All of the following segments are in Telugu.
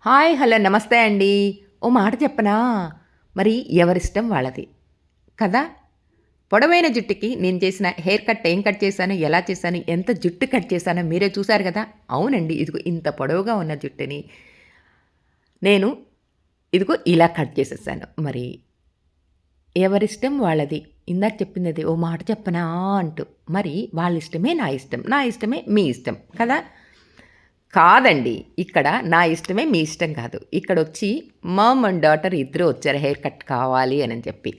హాయ్ హలో నమస్తే అండి. ఓ మాట చెప్పనా? మరి ఎవరిష్టం వాళ్ళది? కదా? పొడవైన జుట్టుకి నేను చేసిన హెయిర్ కట్ ఏం కట్ చేశాను ఎలా చేశాను ఎంత జుట్టు కట్ చేశానో మీరే చూశారు కదా? అవునండి ఇదిగో ఇంత పొడవుగా ఉన్న జుట్టుని నేను ఇదిగో ఇలా కట్ చేసేసాను. మరి ఎవరిష్టం వాళ్ళది? ఇందాక చెప్పింది అది ఓ మాట చెప్పనా అంటూ. మరి వాళ్ళ ఇష్టమే నా ఇష్టం నా ఇష్టమే మీ ఇష్టం కదా? కాదండి ఇక్కడ నా ఇష్టమే మీ ఇష్టం కాదు. ఇక్కడ వచ్చి మమ్ అండ్ డాటర్ ఇద్దరు వచ్చారు హెయిర్ కట్ కావాలి అని చెప్పి.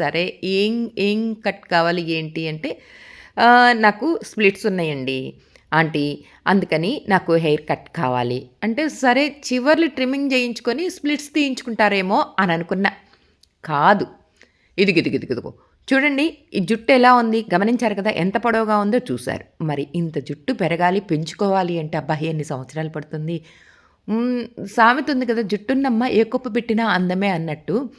సరే ఏం ఏం కట్ కావాలి ఏంటి? అంటే నాకు స్ప్లిట్స్ ఉన్నాయండి ఆంటీ అందుకని నాకు హెయిర్ కట్ కావాలి. అంటే సరే చివర్లు ట్రిమ్మింగ్ చేయించుకొని స్ప్లిట్స్ తీయించుకుంటారేమో అని అనుకున్నా కాదు ఇదిగిదిగిదిగిదిగో చూడండి ఈ జుట్టు ఎలా ఉంది? గమనించారు కదా ఎంత పొడవుగా ఉందో చూశారు. మరి ఇంత జుట్టు పెరగాలి పెంచుకోవాలి అంటే అబ్బాయి ఎన్ని సంవత్సరాలు పడుతుంది? సామెత ఉంది కదా జుట్టున్నమ్మ ఏ కుప్ప పెట్టినా అందమే అన్నట్టు.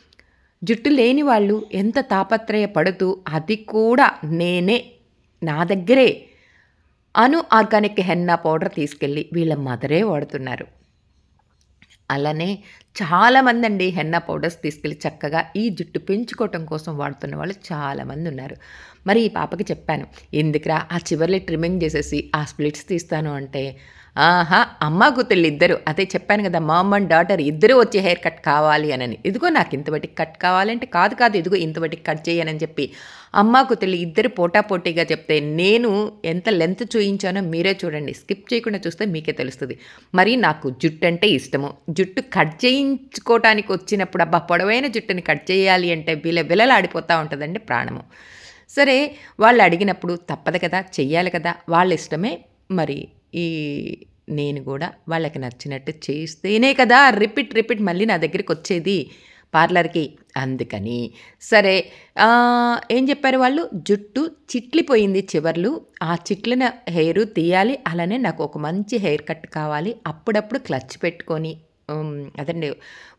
జుట్టు లేని వాళ్ళు ఎంత తాపత్రయ పడుతూ అది కూడా నేనే నా దగ్గరే అను ఆర్గానిక్ హెన్నా పౌడర్ తీసుకెళ్ళి వీళ్ళ మదరే వాడుతున్నారు. అలానే చాలామంది అండి హెన్నా పౌడర్స్ తీసుకెళ్ళి చక్కగా ఈ జుట్టు పెంచుకోవటం కోసం వాడుతున్న వాళ్ళు చాలామంది ఉన్నారు. మరి ఈ పాపకి చెప్పాను ఎందుకురా ఆ చివరిలో ట్రిమ్మింగ్ చేసేసి ఆ స్ప్లిట్స్ తీస్తాను అంటే ఆహా అమ్మ కూతుళ్ళు ఇద్దరు. అదే చెప్పాను కదా మామ్ అండ్ డాటర్ ఇద్దరు వచ్చి హెయిర్ కట్ కావాలి అని ఇదిగో నాకు ఇంతవటికి కట్ కావాలంటే కాదు కాదు ఇదిగో ఇంతవటికి కట్ చేయనని చెప్పి అమ్మ కూతుళ్ళు ఇద్దరు పోటాపోటీగా చెప్తే నేను ఎంత లెంత్ చూయించానో మీరే చూడండి. స్కిప్ చేయకుండా చూస్తే మీకే తెలుస్తుంది. మరి నాకు జుట్టు అంటే ఇష్టము. జుట్టు కట్ చేయించుకోవటానికి వచ్చినప్పుడు అబ్బా పొడవైన జుట్టుని కట్ చేయాలి అంటే విల విలలాడిపోతూ ఉంటుందండి ప్రాణము. సరే వాళ్ళు అడిగినప్పుడు తప్పదు కదా చెయ్యాలి కదా వాళ్ళ ఇష్టమే. మరి ఈ నేను కూడా వాళ్ళకి నచ్చినట్టు చేస్తేనే కదా రిపీట్ రిపీట్ మళ్ళీ నా దగ్గరికి వచ్చేది పార్లర్కి. అందుకని సరే ఏం చెప్పారు వాళ్ళు? జుట్టు చిట్లిపోయింది చివర్లు. ఆ చిట్లిన హెయిర్ తీయాలి అలానే నాకు ఒక మంచి హెయిర్ కట్ కావాలి. అప్పుడప్పుడు క్లచ్ పెట్టుకొని అదండి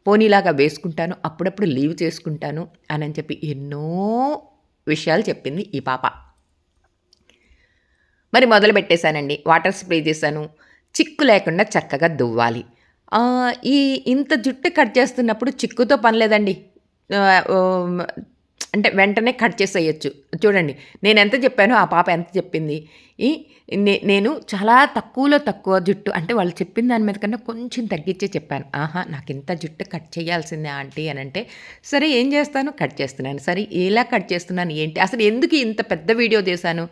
పోనీలాగా వేసుకుంటాను అప్పుడప్పుడు లీవ్ చేసుకుంటాను అని అని చెప్పి ఎన్నో విషయాలు చెప్పింది ఈ పాప. మరి మొదలు పెట్టేశానండి. వాటర్ స్ప్రే చేశాను. చిక్కు లేకుండా చక్కగా దువ్వాలి. ఈ ఇంత జుట్టు కట్ చేస్తున్నప్పుడు చిక్కుతో పని లేదండి. అంటే వెంటనే కట్ చేసేయచ్చు. చూడండి నేను ఎంత చెప్పానో ఆ పాప ఎంత చెప్పింది. ఈ నే- నేను చాలా తక్కువలో తక్కువ జుట్టు అంటే వాళ్ళు చెప్పిన దాని మీద కన్నా కొంచెం తగ్గించే చెప్పాను. ఆహా నాకు ఇంత జుట్టు కట్ చేయాల్సిందే ఆంటీ అని అంటే సరే ఏం చేస్తాను? కట్ చేస్తున్నాను. సరే ఎలా కట్ చేస్తున్నాను? ఏంటి? అసలు ఎందుకు ఇంత పెద్ద వీడియో చేశాను?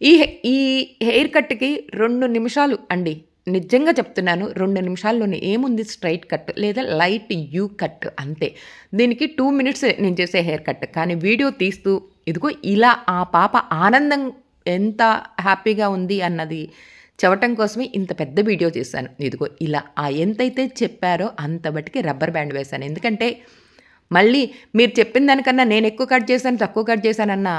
ఈ ఈ హెయిర్ కట్కి రెండు నిమిషాలు అండి. నిజంగా చెప్తున్నాను రెండు నిమిషాల్లోనే. ఏముంది స్ట్రైట్ కట్ లేదా లైట్ యూ కట్ అంతే. దీనికి టూ మినిట్స్ నేను చేసే హెయిర్ కట్. కానీ వీడియో తీస్తూ ఇదిగో ఇలా ఆ పాప ఆనందం ఎంత హ్యాపీగా ఉంది అన్నది చెప్పటం కోసమే ఇంత పెద్ద వీడియో చేశాను. ఇదిగో ఇలా ఆ ఎంతైతే చెప్పారో అంత బట్టికి రబ్బర్ బ్యాండ్ వేశాను. ఎందుకంటే మళ్ళీ మీరు చెప్పిన దానికన్నా నేను ఎక్కువ కట్ చేశాను తక్కువ కట్ చేశానన్న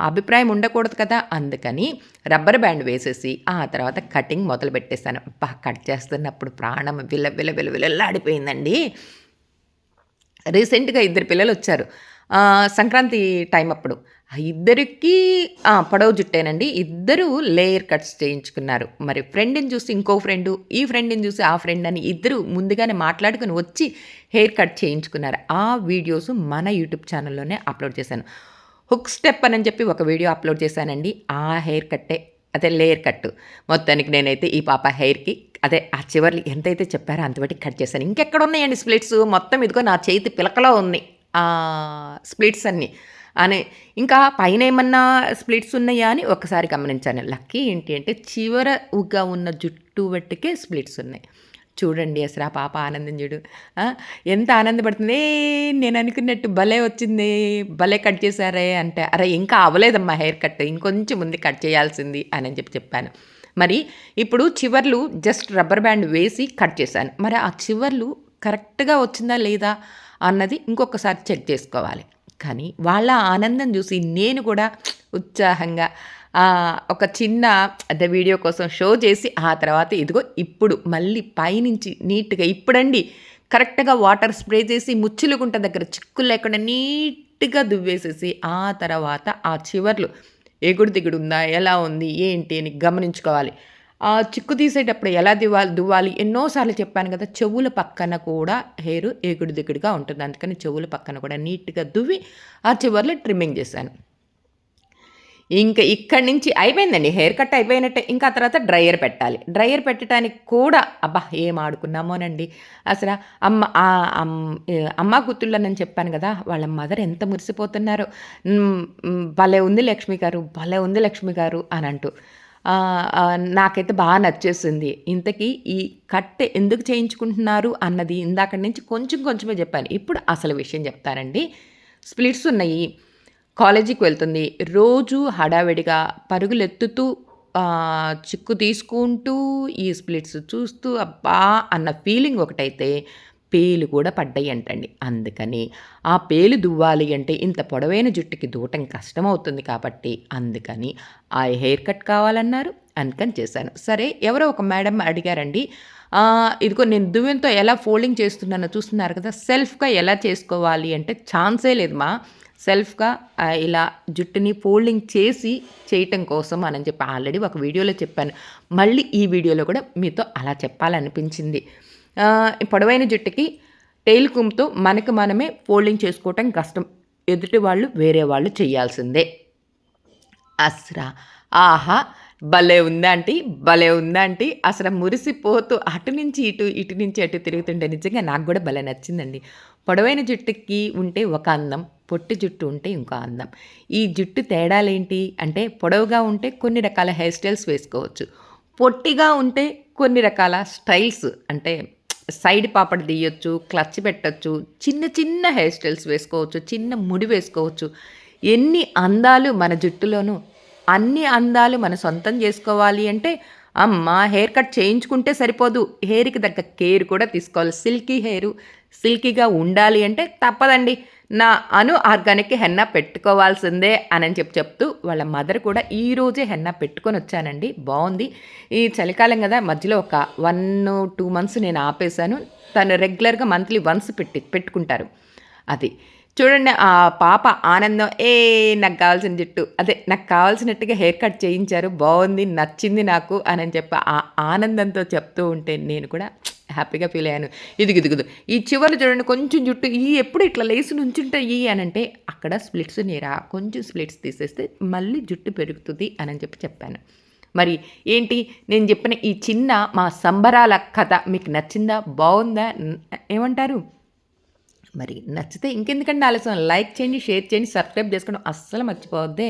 అభిప్రాయం ఉండకూడదు కదా. అందుకని రబ్బర్ బ్యాండ్ వేసేసి ఆ తర్వాత కటింగ్ మొదలు పెట్టేశాను. అబ్బా కట్ చేస్తున్నప్పుడు ప్రాణం విల విల విల విలలాడిపోయిందండి రీసెంట్గా ఇద్దరు పిల్లలు వచ్చారు. సంక్రాంతి టైం అప్పుడు. ఇద్దరికీ ఇద్దరికి పొడవు జుట్టేనండి. ఇద్దరు లేయర్ కట్స్ చేయించుకున్నారు. మరి ఫ్రెండ్ని చూసి ఇంకో ఫ్రెండ్ ఈ ఫ్రెండ్ని చూసి ఆ ఫ్రెండ్ అని ఇద్దరు ముందుగానే మాట్లాడుకుని వచ్చి హెయిర్ కట్ చేయించుకున్నారు. ఆ వీడియోస్ మన యూట్యూబ్ ఛానల్లోనే అప్లోడ్ చేశాను. హుక్ స్టెప్ అని చెప్పి ఒక వీడియో అప్లోడ్ చేశానండి. ఆ హెయిర్ కట్టే అదే లేయర్ కట్ మొత్తానికి నేనైతే ఈ పాప హెయిర్కి అదే ఆ చివర్లు ఎంతైతే చెప్పారో అంతబట్టి కట్ చేశాను. ఇంకెక్కడ ఉన్నాయండి స్ప్లిట్స్? మొత్తం ఇదిగో నా చేతి పిలకలో ఉంది. స్ప్లిట్స్ అన్నీ. అనే ఇంకా పైన ఏమన్నా స్ప్లిట్స్ ఉన్నాయా అని ఒకసారి గమనించాను లక్కీ ఏంటి అంటే చివరగా ఉన్న జుట్టు బట్టికే స్ప్లిట్స్ ఉన్నాయి. చూడండి అసలు ఆ పాప ఆనందం చూడు. ఎంత ఆనందపడుతుంది. నేను అనుకున్నట్టు భలే వచ్చింది. భలే కట్ చేశారే అంటే అరే ఇంకా అవ్వలేదమ్మా హెయిర్ కట్. ఇంకొంచెం ముందు కట్ చేయాల్సింది అని అని చెప్పి చెప్పాను. మరి ఇప్పుడు చివర్లు జస్ట్ రబ్బర్ బ్యాండ్ వేసి కట్ చేశాను. మరి ఆ చివర్లు కరెక్ట్గా వచ్చిందా లేదా అన్నది ఇంకొకసారి చెక్ చేసుకోవాలి. కానీ వాళ్ళ ఆనందం చూసి నేను కూడా ఉత్సాహంగా ఒక చిన్న అదే వీడియో కోసం షో చేసి ఆ తర్వాత ఇదిగో ఇప్పుడు మళ్ళీ పైనుంచి నీట్గా ఇప్పుడండి. కరెక్ట్గా వాటర్ స్ప్రే చేసి ముచ్చులుగుంట దగ్గర చిక్కులు లేకుండా నీట్గా దువ్వేసేసి ఆ తర్వాత ఆ చివర్లు ఎగుడు దిగుడు ఉందా ఎలా ఉంది ఏంటి అని గమనించుకోవాలి. చిక్కు తీసేటప్పుడు ఎలా దివ్వాలి దువ్వాలి? ఎన్నోసార్లు చెప్పాను కదా చెవుల పక్కన కూడా హెయిర్ ఎగుడు దిగుడుగా ఉంటుంది. అందుకని చెవుల పక్కన కూడా నీట్గా దువ్వి ఆ చివర్లో ట్రిమ్మింగ్ చేశాను. ఇంకా ఇక్కడి నుంచి అయిపోయిందండి. హెయిర్ కట్ అయిపోయినట్టే ఇంకా తర్వాత డ్రయర్ పెట్టాలి. డ్రయర్ పెట్టడానికి కూడా అబ్బా ఏం ఆడుకున్నామోనండి. అసలు అమ్మ అమ్మ గుర్తుళ్ళని చెప్పాను కదా వాళ్ళ మదర్ ఎంత మురిసిపోతున్నారో. భలే ఉంది లక్ష్మి గారు భలే ఉంది లక్ష్మి గారు అని అంటూ. నాకైతే బాగా నచ్చేసింది. ఇంతకీ ఈ కట్టె ఎందుకు చేయించుకుంటున్నారు అన్నది ఇందాక నుంచి కొంచెం కొంచెమే చెప్పాను. ఇప్పుడు అసలు విషయం చెప్తానండి. స్ప్లిట్స్ ఉన్నాయి. కాలేజీకి వెళ్తుంది. రోజు హడావిడిగా పరుగులెత్తుతూ చిక్కు తీసుకుంటూ ఈ స్ప్లిట్స్ చూస్తూ అబ్బా అన్న ఫీలింగ్ ఒకటైతే పేలు కూడా పడ్డాయి అంటండి అందుకని ఆ పేలు దువ్వాలి అంటే ఇంత పొడవైన జుట్టుకి దూటం కష్టమవుతుంది కాబట్టి అందుకని ఆ హెయిర్ కట్ కావాలన్నారు అందుకని చేశాను. సరే ఎవరో ఒక మేడం అడిగారండి ఇదిగో నేను దువ్వెంతో ఎలా ఫోల్డింగ్ చేస్తున్నానో చూస్తున్నారు కదా సెల్ఫ్గా ఎలా చేసుకోవాలి? అంటే ఛాన్సే లేదు మా. సెల్ఫ్గా ఇలా జుట్టుని ఫోల్డింగ్ చేసి చేయటం కోసం అని చెప్పి ఆల్రెడీ ఒక వీడియోలో చెప్పాను. మళ్ళీ ఈ వీడియోలో కూడా మీతో అలా చెప్పాలనిపించింది. పొడవైన జుట్టుకి టెయిల్ కుమ్తో మనకు మనమే ఫోల్డింగ్ చేసుకోవటం కష్టం. ఎదుటి వాళ్ళు వేరే వాళ్ళు చేయాల్సిందే. అస్రా. ఆహా భలే ఉందాంటి భలే ఉందాంటి అసలు మురిసిపోతూ అటు నుంచి ఇటు ఇటు నుంచి అటు తిరుగుతుంటే నిజంగా నాకు కూడా భలే నచ్చిందండి. పొడవైన జుట్టుకి ఉంటే ఒక అందం పొట్టి జుట్టు ఉంటే ఇంకో అందం. ఈ జుట్టు తేడాలేంటి అంటే పొడవుగా ఉంటే కొన్ని రకాల హెయిర్ స్టైల్స్ వేసుకోవచ్చు. పొట్టిగా ఉంటే కొన్ని రకాల స్టైల్స్ అంటే సైడ్ పాపడ్ తీయొచ్చు క్లచ్ పెట్టచ్చు చిన్న చిన్న హెయిర్ స్టైల్స్ వేసుకోవచ్చు చిన్న ముడి వేసుకోవచ్చు. ఎన్ని అందాలు మన జుట్టులోనూ అన్ని అందాలు మన సొంతం చేసుకోవాలి అంటే అమ్మ హెయిర్ కట్ చేయించుకుంటే సరిపోదు. హెయిర్కి తగ్గ కేర్ కూడా తీసుకోవాలి. సిల్కీ హెయిర్ సిల్కీగా ఉండాలి అంటే తప్పదండి. నా అను ఆర్గానిక్ హెన్న పెట్టుకోవాల్సిందే అని చెప్పి చెప్తూ వాళ్ళ మదర్ కూడా ఈరోజే హెన్నా పెట్టుకొని వచ్చానండి. బాగుంది. ఈ చలికాలం కదా మధ్యలో ఒక వన్ టూ మంత్స్ నేను ఆపేశాను. తను రెగ్యులర్గా మంత్లీ వన్స్ పెట్టి పెట్టుకుంటారు. అది. చూడండి ఆ పాప ఆనందం ఏ నాకు కావాల్సిన జుట్టు. అదే నాకు కావాల్సినట్టుగా హెయిర్ కట్ చేయించారు. బాగుంది నచ్చింది నాకు అని చెప్పి ఆ ఆనందంతో చెప్తూ ఉంటే నేను కూడా హ్యాపీగా ఫీల్ అయ్యాను. ఇది ఇదిగుదు ఈ చివరి చూడండి కొంచెం జుట్టు ఈ ఎప్పుడు ఇట్లా లేసి నుంచుంటాయి అని అంటే అక్కడ స్ప్లిట్స్ నేరా కొంచెం స్ప్లిట్స్ తీసేస్తే మళ్ళీ జుట్టు పెరుగుతుంది అని చెప్పి చెప్పాను. మరి ఏంటి? నేను చెప్పిన ఈ చిన్న మా సంబరాల కథ మీకు నచ్చిందా? బాగుందా? ఏమంటారు? మరి నచ్చితే ఇంకెందుకంటే ఆలస్యం? లైక్ చేయండి షేర్ చేయండి సబ్స్క్రైబ్ చేసుకోవడం అస్సలు మర్చిపోవద్దే.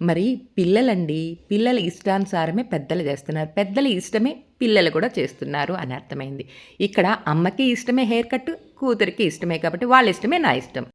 మరి పిల్లలండి పిల్లల ఇష్టానుసారమే పెద్దలు చేస్తున్నారు. పెద్దల ఇష్టమే పిల్లలు కూడా చేస్తున్నారు అని అర్థమైంది. ఇక్కడ అమ్మకి ఇష్టమే హెయిర్ కట్ కూతురికి ఇష్టమే కాబట్టి వాళ్ళ ఇష్టమే నా ఇష్టం.